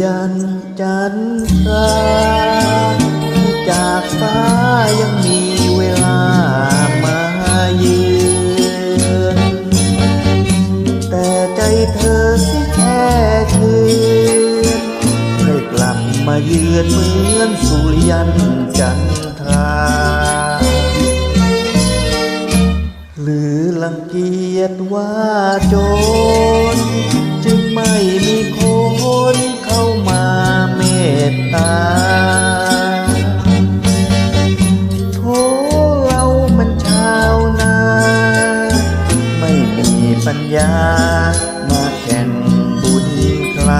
ยันจันทราจากฟ้ายังมีเวลามาเยือนแต่ใจเธอที่แค่คืนไห้กลับมาเยือนเหมือนสุริยันจันทราหรือลังเกียจว่าโจ ปัญญามาแข่งบุญใคร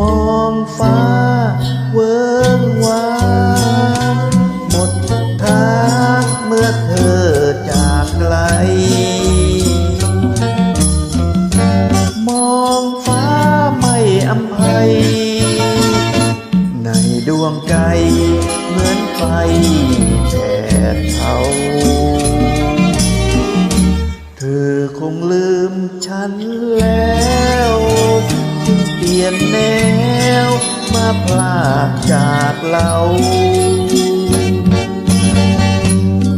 มองฟ้าเวิ้งว้าง หมดทางเมื่อเธอจากไกล มองฟ้าไม่อำภัย ในดวงใจเหมือนไฟแผดเผา คงลืมฉันแล้วจึงเปลี่ยนแนว มาพลากจากเรา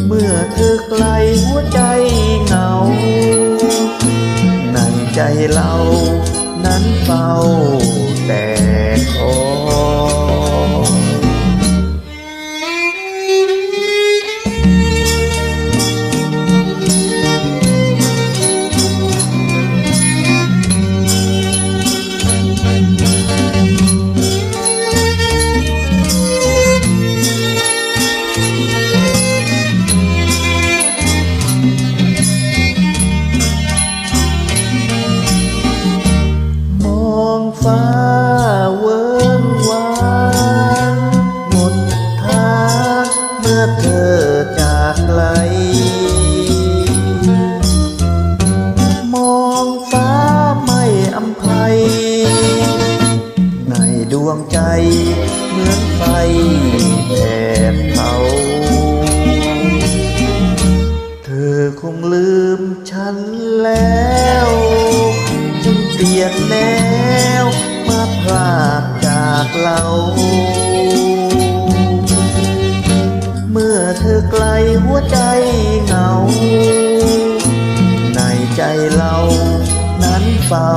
เมื่อเธอไกลหัวใจเหงา ในใจเรานั้นเฝ้า วงใจเหมือนไฟแผดเผาเธอคงลืมฉันแล้วจึงเปลี่ยนแนวมาพลากจากเราเมื่อเธอไกลหัวใจเหงา ในใจเรานั้นเฝ้า